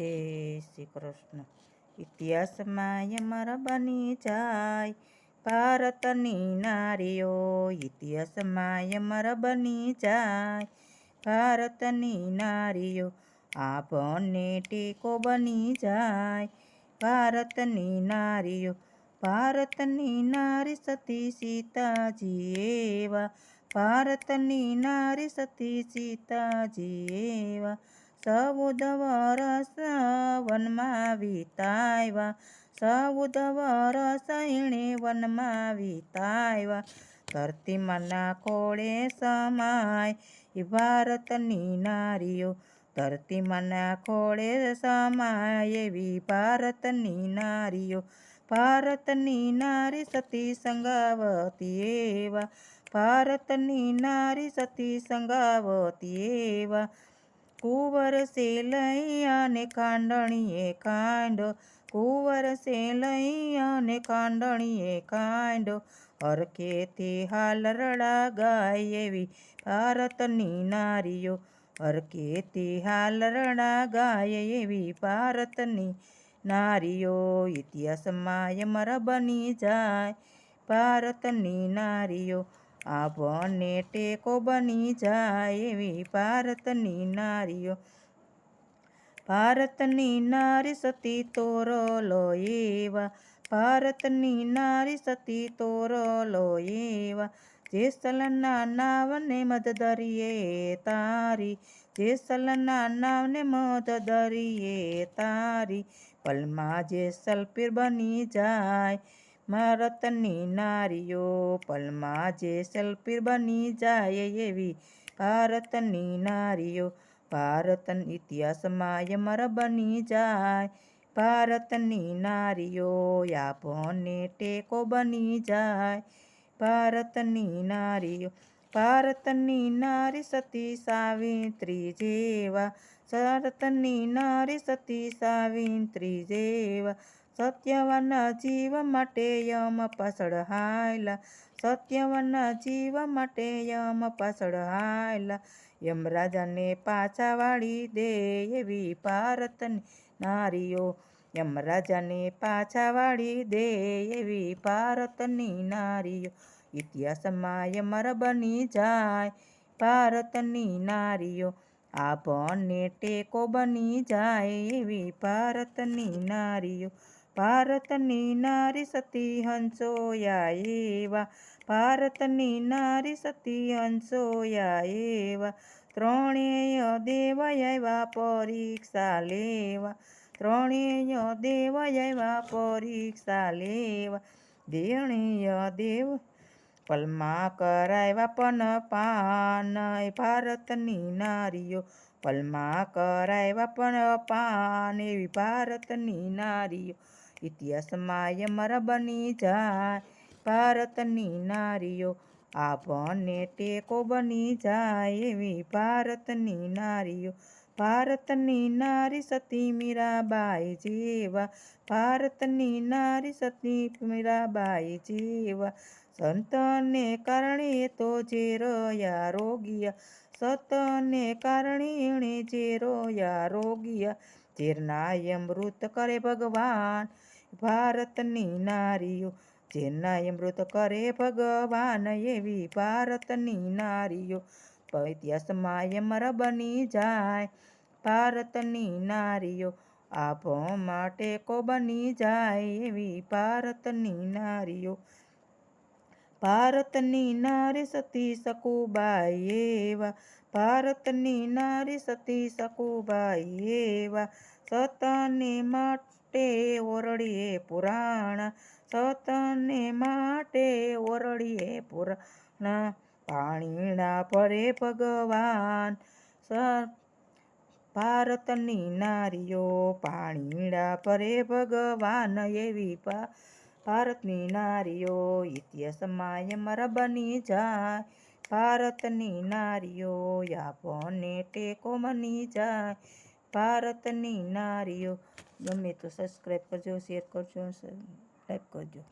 જય શ્રી કૃષ્ણ. ઇતિહાસમાં અમારા બની જાય ભારતની નારીઓ. ઇતિહાસમાં અમારા બની જાય ભારતની નારીઓ. આભને ટેકો બની જાય ભારતની નારીઓ. ભારતની નારી સતી સીતાજી એવા. ભારતની નારી સતી સીતાજી એવા. ચૌદ વરસ વનમાં વિતાવ્યા ચૌદ વરસ એણે વનમાં વિતાવ્યા ધરતીમાંના કોળે સમાય એ ભારતની નારીઓ. ધરતીમાંના ખોળે સમાય એવી ભારતની નારીઓ. ભારતની નારી સતી સંગાવતી એવા. ભારતની નારી સતી સંગાવતી એવા. કુંવર સે લૈયાને કાંડણીએ કાંડો કુંવર સે લૈયાને કાંડણીએ કાંડો હરખેથી હાલ રડા ગાય એવી ભારતની નારીઓ. હરખેથી હાલ રડા ગાય એવી ભારતની નારીઓ. ઇતિહાસમાં અમર બની જાય ભારતની નારીઓ. આભને ટેકો બની જાય એવી ભારતની નારીઓ. ભારતની નારી સતી તોરલો એવા. ભારતની નારી સતી તોરલો એવા. જેસલના નાવને મદદરીએ તારી. જેસલના નાવને મદદરીએ તારી. પલમાં જેસલ પીર બની જાય. ભારતની નારીઓ, પલમાં જે સલપીર બની જાય એવી ભારતની નારીઓ. ભારત ઇતિહાસમાં અમર બની જાય ભારતની નારીઓ. યાભોને ટેકો બની જાય ભારતની નારીઓ. ભારતની નારી સતી સાવિત્રી જેવા. ભારતની નારી સતી સાવિત્રી જેવા. સત્યવાના જીવ માટે યમ પાછળ હાયલા. સત્યવાના જીવ માટે યમ પાછળ હાયલા. યમરાજાને પાછા વાળી દે એવી ભારતની નારીઓ. યમરાજાને પાછા વાળી દે એવી ભારતની નારીઓ. ઇતિહાસમાં યમર બની જાય ભારતની નારીઓ. આભને ટેકો બની જાય એવી ભારતની નારીઓ. ભારતની નારી સતી હંસોયા એવા. ભારતની નારી સતી હંસોયા એવા. ત્રણેય દેવ આવ્યા પરીક્ષા લેવા. ત્રણેય દેવ આવ્યા પરીક્ષા લેવા. દેણીય દેવ પલમાં કરાવ્યા પન. પાન ભારતની નારીઓ પલમાં કરાવ્યા પણ પાન. એવી ભારતની નારીઓ ઇતિહાસમાં અમર બની જાય. ભારતની નારીઓ આપણને ટેકો બની જાય એવી ભારતની નારીઓ. ભારતની નારી સતી મીરાબાઈ જેવા. ભારતની નારી સતી મીરાબાઈ જેવા. સંતને કારણે તો જે રહ્યા રોગિયા. સતને કારણે એણે જે રોયા રોગિયા. ચેરનાય અમૃત કરે ભગવાન. ભારતની નારીઓ જેના અમૃત કરે ભગવાન એવી ભારતની નારીઓ. ઇતિહાસમાં અમર બની જાય, ભારતની નારીઓ. આપો માટે કો બની જાય એવી ભારતની નારીઓ. ભારતની નારી સતી સકુબાઈ એવા, ભારતની નારી સતી સકુબાઈ એવા. સતને માટે માટે ઓરડીએ પુરાણ, સતને માટે ઓરડીએ પુરાણ, પાણીના પરે ભગવાન ભારતની નારીઓ પાણીડા પરે ભગવાન, એવી ભારતની નારીઓ, ઇતિહાસમાં અમર બની જાય, ભારતની નારીઓ, આપણને ટેકો બની જાય ભારતની નારીઓ. ગમે તો સબસ્ક્રાઈબ કરજો શેર કરજો લાઈક કરજો.